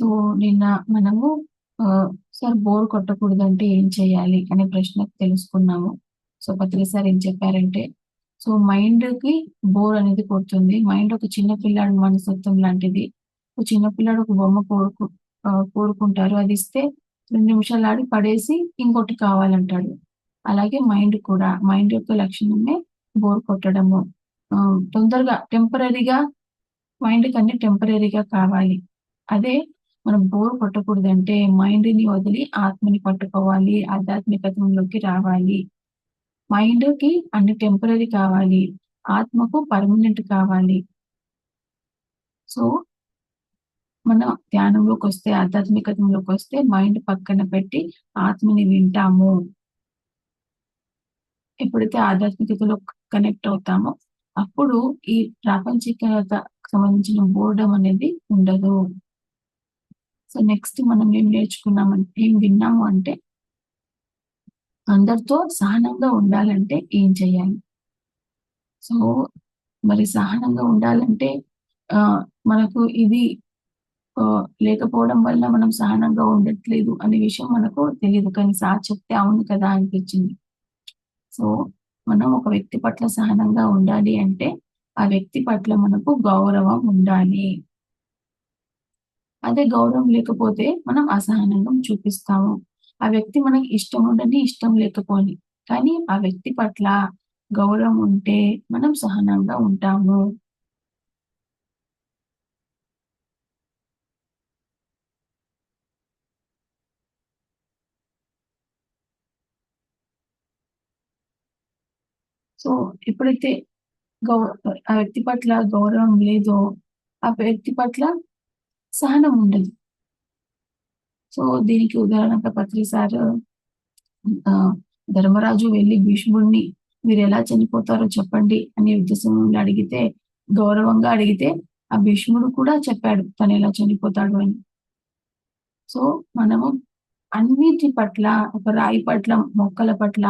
So నిన్న మనము sir bore కొట్టకూడదంటే ఏం చేయాలి అనే ప్రశ్నకు తెలుసుకున్నాము. సో పత్రి సార్ ఏం చెప్పారంటే సో మైండ్కి బోర్ అనేది కొడుతుంది. మైండ్ ఒక చిన్న పిల్లాడి మనసత్వం లాంటిది. ఒక చిన్న పిల్లాడు ఒక బొమ్మ కోరుకు కోరుకుంటారు అది ఇస్తే రెండు నిమిషాలు ఆడి పడేసి ఇంకోటి కావాలంటాడు. అలాగే మైండ్ కూడా మైండ్ యొక్క లక్షణమే బోర్ కొట్టడము. తొందరగా టెంపరీగా మైండ్ కన్నీ టెంపరీగా కావాలి. అదే మనం బోర్ కొట్టకూడదంటే మైండ్ని వదిలి ఆత్మని పట్టుకోవాలి ఆధ్యాత్మికతంలోకి రావాలి. మైండ్కి అన్ని టెంపరీ కావాలి ఆత్మకు పర్మనెంట్ కావాలి. సో మన ధ్యానంలోకి వస్తే ఆధ్యాత్మికతంలోకి వస్తే మైండ్ పక్కన పెట్టి ఆత్మని వింటాము. ఎప్పుడైతే ఆధ్యాత్మికతలో కనెక్ట్ అవుతామో అప్పుడు ఈ ప్రాపంచికత సంబంధించిన బోర్డం అనేది ఉండదు. సో నెక్స్ట్ మనం ఏం నేర్చుకున్నామంటే ఏం విన్నాము అంటే అందరితో సహనంగా ఉండాలంటే ఏం చేయాలి? సో మరి సహనంగా ఉండాలంటే ఆ మనకు ఇది లేకపోవడం వల్ల మనం సహనంగా ఉండట్లేదు అనే విషయం మనకు తెలియదు. కానీ సార్ చెప్తే అవును కదా అనిపించింది. సో మనం ఒక వ్యక్తి పట్ల సహనంగా ఉండాలి అంటే ఆ వ్యక్తి పట్ల మనకు గౌరవం ఉండాలి. అదే గౌరవం లేకపోతే మనం అసహనంగా చూపిస్తాము. ఆ వ్యక్తి మనకి ఇష్టం ఉండని ఇష్టం లేకపోని. కానీ ఆ వ్యక్తి పట్ల గౌరవం ఉంటే మనం సహనంగా ఉంటాము. సో ఎప్పుడైతే గౌ ఆ వ్యక్తి పట్ల గౌరవం లేదో ఆ వ్యక్తి పట్ల సహనం ఉండదు. సో దీనికి ఉదాహరణగా పత్రి సార్ ధర్మరాజు వెళ్ళి భీష్ముడిని మీరు ఎలా చనిపోతారో చెప్పండి అనే ఉద్దేశంలో అడిగితే గౌరవంగా అడిగితే ఆ భీష్ముడు కూడా చెప్పాడు తను ఎలా చనిపోతాడు అని. సో మనము అన్నిటి పట్ల ఒక రాయి పట్ల మొక్కల పట్ల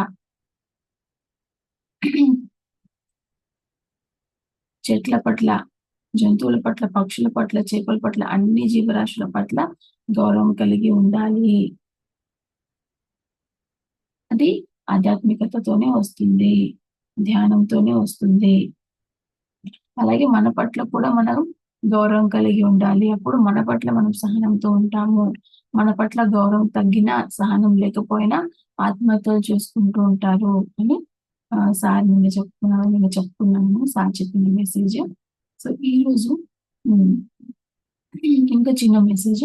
చెట్ల పట్ల జంతువుల పట్ల పక్షుల పట్ల చేపల పట్ల అన్ని జీవరాశుల పట్ల గౌరవం కలిగి ఉండాలి. అది ఆధ్యాత్మికతతోనే వస్తుంది ధ్యానంతోనే వస్తుంది. అలాగే మన పట్ల కూడా మనం గౌరవం కలిగి ఉండాలి. అప్పుడు మన పట్ల మనం సహనంతో ఉంటాము. మన పట్ల గౌరవం తగ్గినా సహనం లేకపోయినా ఆత్మహత్యలు చేసుకుంటూ ఉంటారు అని సార్ నిన్న చెప్పుకున్నాను నిన్న చెప్పుకున్నాను సార్ చెప్పిన మెసేజ్ సో ఈ రోజు ఇంకా చిన్న మెసేజ్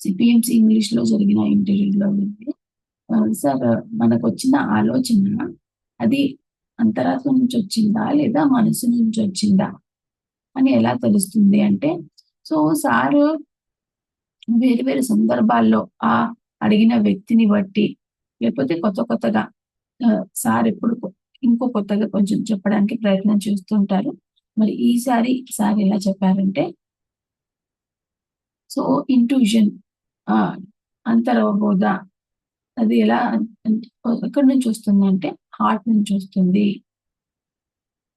సిపిఎంసి ఇంగ్లీష్లో జరిగిన ఇంటర్వ్యూలో లో సార్ మనకు వచ్చిన ఆలోచన అది అంతరాత్మ నుంచి వచ్చిందా లేదా మనసు నుంచి వచ్చిందా అని ఎలా తెలుస్తుంది అంటే సో సార్ వేరు వేరు సందర్భాల్లో ఆ అడిగిన వ్యక్తిని బట్టి లేకపోతే కొత్త కొత్తగా సార్ ఎప్పుడు ఇంకో కొత్తగా కొంచెం చెప్పడానికి ప్రయత్నం చేస్తుంటారు. మరి ఈసారి సార్ ఎలా చెప్పారంటే సో ఇంట్యూషన్ అంతరవబోధ అది ఎలా ఎక్కడి నుంచి వస్తుంది అంటే హార్ట్ నుంచి వస్తుంది.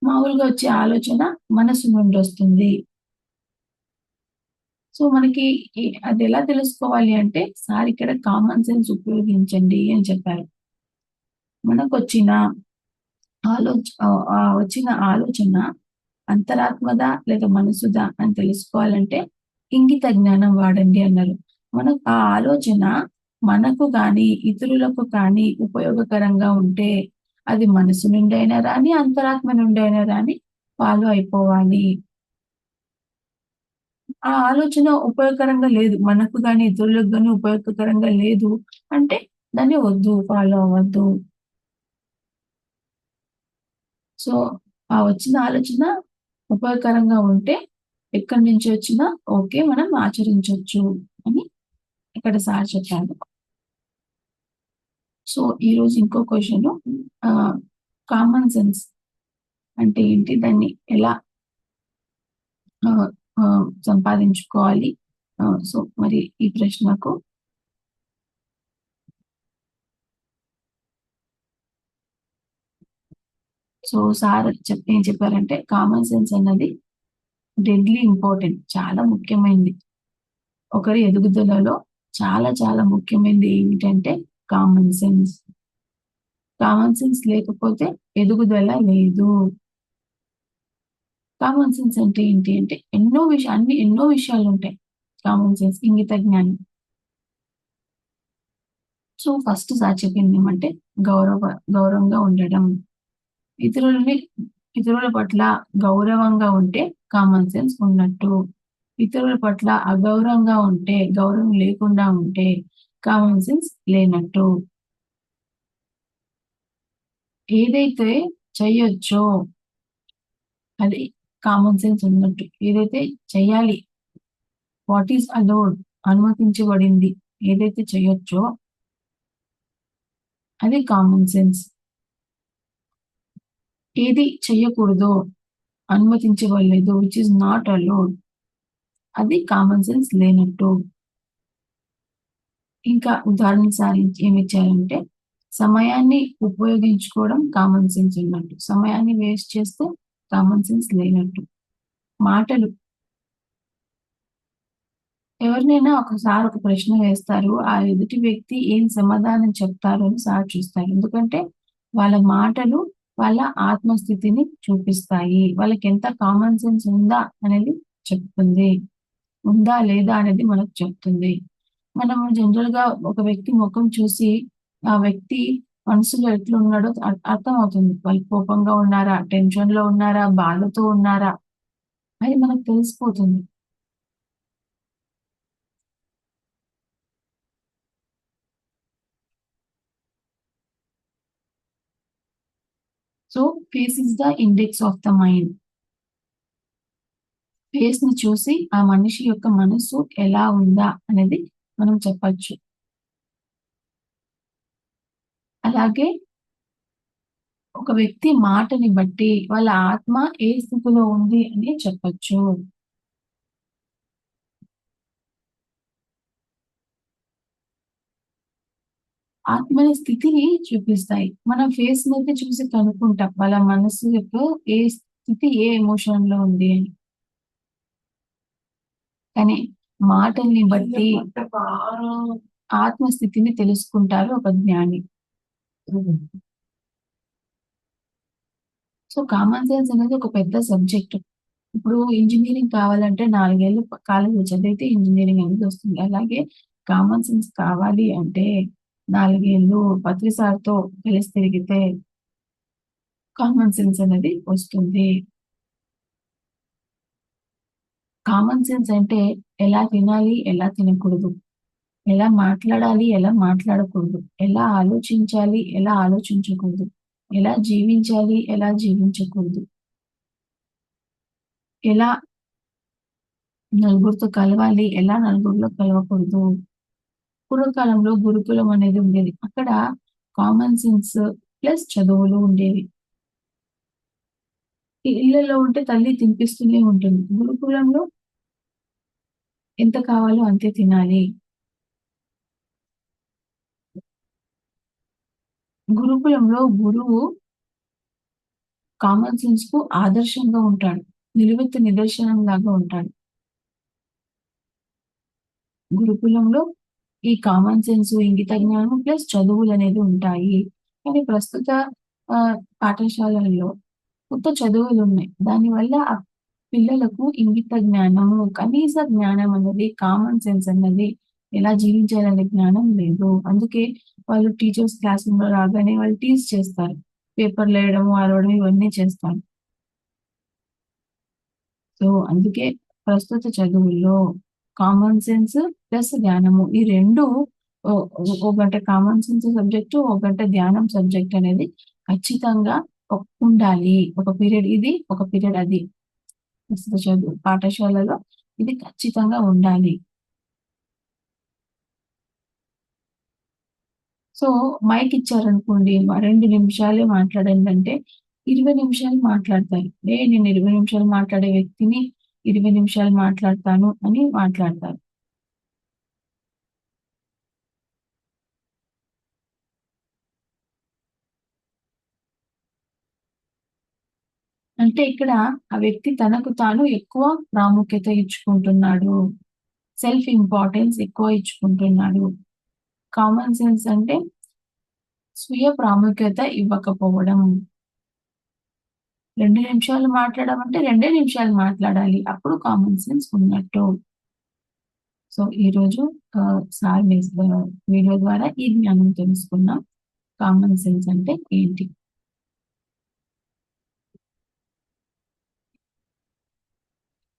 మామూలుగా వచ్చే ఆలోచన మనసు నుండి వస్తుంది. సో మనకి అది ఎలా తెలుసుకోవాలి అంటే సార్ ఇక్కడ కామన్ సెన్స్ ఉపయోగించండి అని చెప్పారు. మనకు వచ్చిన ఆలోచ వచ్చిన ఆలోచన అంతరాత్మదా లేదా మనసుదా అని తెలుసుకోవాలంటే ఇంగిత జ్ఞానం వాడండి అన్నారు. మనకు ఆ ఆలోచన మనకు కానీ ఇతరులకు కానీ ఉపయోగకరంగా ఉంటే అది మనసు నుండి అయినా రాని అంతరాత్మ నుండి అయినా రాని ఫాలో అయిపోవాలి. ఆ ఆలోచన ఉపయోగకరంగా లేదు. మనకు కానీ ఇతరులకు కానీ ఉపయోగకరంగా లేదు అంటే దాన్ని వద్దు ఫాలో అవ్వద్దు. సో ఆ వచ్చిన ఆలోచన ఉపయోగకరంగా ఉంటే ఎక్కడి నుంచి వచ్చినా ఓకే మనం ఆచరించవచ్చు అని ఇక్కడ సార్ చెప్పారు. సో ఈ రోజు ఇంకో క్వశ్చన్ కామన్ సెన్స్ అంటే ఏంటి? దాన్ని ఎలా సంపాదించుకోవాలి? సో మరి ఈ ప్రశ్నకు సో సార్ చెప్ ఏం చెప్పారంటే కామన్ సెన్స్ అన్నది డెడ్లీ ఇంపార్టెంట్ చాలా ముఖ్యమైనది ఒకరి ఎదుగుదలలో చాలా చాలా ముఖ్యమైనది ఏమిటంటే కామన్ సెన్స్ కామన్ సెన్స్ లేకపోతే ఎదుగుదల లేదు. కామన్ సెన్స్ అంటే ఏంటి అంటే ఎన్నో విషయాలు అన్ని ఎన్నో విషయాలు ఉంటాయి కామన్ సెన్స్ ఇంగిత జ్ఞానం. సో ఫస్ట్ సార్ చెప్పింది ఏమంటే గౌరవ గౌరవంగా ఉండడం. ఇతరులని ఇతరుల పట్ల గౌరవంగా ఉంటే కామన్ సెన్స్ ఉన్నట్టు. ఇతరుల పట్ల అగౌరవంగా ఉంటే గౌరవం లేకుండా ఉంటే కామన్ సెన్స్ లేనట్టు. ఏదైతే చెయ్యొచ్చో అది కామన్ సెన్స్ ఉన్నట్టు. ఏదైతే చెయ్యాలి వాట్ ఈస్ అలౌడ్ అనుమతించబడింది ఏదైతే చేయొచ్చో అది కామన్ సెన్స్ ఏది చెయ్యకూడదో అనుమతించబడలేదు విచ్ ఇస్ నాట్ అలోడ్ అది కామన్ సెన్స్ లేనట్టు. ఇంకా ఉదాహరణ సారించి ఏమి ఇచ్చారంటే సమయాన్ని ఉపయోగించుకోవడం కామన్ సెన్స్ ఉన్నట్టు సమయాన్ని వేస్ట్ చేస్తే కామన్ సెన్స్ లేనట్టు. మాటలు. ఎవరినైనా ఒకసారి ఒక ప్రశ్న వేస్తారు ఆ ఎదుటి వ్యక్తి ఏం సమాధానం చెప్తారు అని సార్ చూస్తారు. ఎందుకంటే వాళ్ళ మాటలు వాళ్ళ ఆత్మస్థితిని చూపిస్తాయి. వాళ్ళకి ఎంత కామన్ సెన్స్ ఉందా అనేది చెప్తుంది. ఉందా లేదా అనేది మనకు చెప్తుంది. మనం జనరల్గా ఒక వ్యక్తి ముఖం చూసి ఆ వ్యక్తి మనసులో ఎట్లున్నాడో అర్- అర్థం అవుతుంది వాళ్ళు కోపంగా ఉన్నారా? టెన్షన్లో ఉన్నారా? బాధతో ఉన్నారా? అది మనకు తెలిసిపోతుంది. So face is the index of the mind. ఫేస్ని చూసి ఆ మనిషి యొక్క మనసు ఎలా ఉందా అనేది మనం చెప్పచ్చు. అలాగే ఒక వ్యక్తి మాటని బట్టి వాళ్ళ ఆత్మ ఏ స్థితిలో ఉంది అని చెప్పచ్చు. ఆత్మని స్థితిని చూపిస్తాయి. మన ఫేస్ మీద చూసి కనుక్కుంటాం. వాళ్ళ మనసు యొక్క ఏ స్థితి ఏ ఎమోషన్లో ఉంది అని. కానీ మాటల్ని బట్టి ఆత్మస్థితిని తెలుసుకుంటారు ఒక జ్ఞాని. సో కామన్ సెన్స్ అనేది ఒక పెద్ద సబ్జెక్ట్ ఇప్పుడు ఇంజనీరింగ్ కావాలంటే నాలుగేళ్ళు కాలేజ్ చదివితే ఇంజనీరింగ్ అనేది వస్తుంది. అలాగే కామన్ సెన్స్ కావాలి అంటే నాలుగేళ్ళు పత్రిసార్తో కలిసి తిరిగితే కామన్ సెన్స్ అనేది వస్తుంది. కామన్ సెన్స్ అంటే ఎలా తినాలి ఎలా తినకూడదు. ఎలా మాట్లాడాలి ఎలా మాట్లాడకూడదు. ఎలా ఆలోచించాలి ఎలా ఆలోచించకూడదు. ఎలా జీవించాలి ఎలా జీవించకూడదు. ఎలా నలుగురితో కలవాలి ఎలా నలుగురిలో కలవకూడదు. పూర్వకాలంలో గురుకులం అనేది ఉండేది. అక్కడ కామన్ సెన్స్ ప్లస్ చదువులు ఉండేవి. ఇళ్ళలో ఉంటే తల్లి తినిపిస్తూనే ఉంటుంది. గురుకులంలో ఎంత కావాలో అంతే తినాలి. గురుకులంలో గురువు కామన్ సెన్స్కు ఆదర్శంగా ఉంటాడు. నిలువెత్తు నిదర్శనం లాగా ఉంటాడు. గురుకులంలో ఈ కామన్ సెన్స్ ఇంగిత జ్ఞానం ప్లస్ చదువులు అనేది ఉంటాయి. కానీ ప్రస్తుత పాఠశాలల్లో కొత్త చదువులు ఉన్నాయి. దానివల్ల ఆ పిల్లలకు ఇంగిత జ్ఞానము కనీస జ్ఞానం అనేది కామన్ సెన్స్ అన్నది ఎలా జీవించాలనే జ్ఞానం లేదు. అందుకే వాళ్ళు టీచర్స్ క్లాస్ రూమ్లో రాగానే వాళ్ళు టీచ్ చేస్తారు. పేపర్లు వేయడం అరవడం ఇవన్నీ చేస్తారు. సో అందుకే ప్రస్తుత చదువుల్లో కామన్ సెన్స్ ప్లస్ ధ్యానము. ఈ రెండు ఓ- ఒక గంట కామన్ సెన్స్ సబ్జెక్టు ఒక గంట ధ్యానం సబ్జెక్ట్ అనేది ఖచ్చితంగా ఉండాలి ఒక పీరియడ్ ఇది ఒక పీరియడ్ అది. ప్రస్తుత చదువు పాఠశాలలో ఇది ఖచ్చితంగా ఉండాలి. సో మైక్ ఇచ్చారనుకోండి రెండు నిమిషాలే మాట్లాడండి అంటే ఇరవై నిమిషాలు మాట్లాడతారు. ఏ నేను ఇరవై నిమిషాలు మాట్లాడే వ్యక్తిని ఇరవై నిమిషాలు మాట్లాడతాను అని మాట్లాడతారు. అంటే ఇక్కడ ఆ వ్యక్తి తనకు తాను ఎక్కువ ప్రాముఖ్యత ఇచ్చుకుంటున్నాడు. సెల్ఫ్ ఇంపార్టెన్స్ ఎక్కువ ఇచ్చుకుంటున్నాడు. కామన్ సెన్స్ అంటే స్వీయ ప్రాముఖ్యత ఇవ్వకపోవడం. రెండు నిమిషాలు మాట్లాడమంటే రెండే నిమిషాలు మాట్లాడాలి. అప్పుడు కామన్ సెన్స్ ఉన్నట్టు. సో ఈరోజు సార్ వీడియో ద్వారా ఈ జ్ఞానం తెలుసుకున్నాం. కామన్ సెన్స్ అంటే ఏంటి?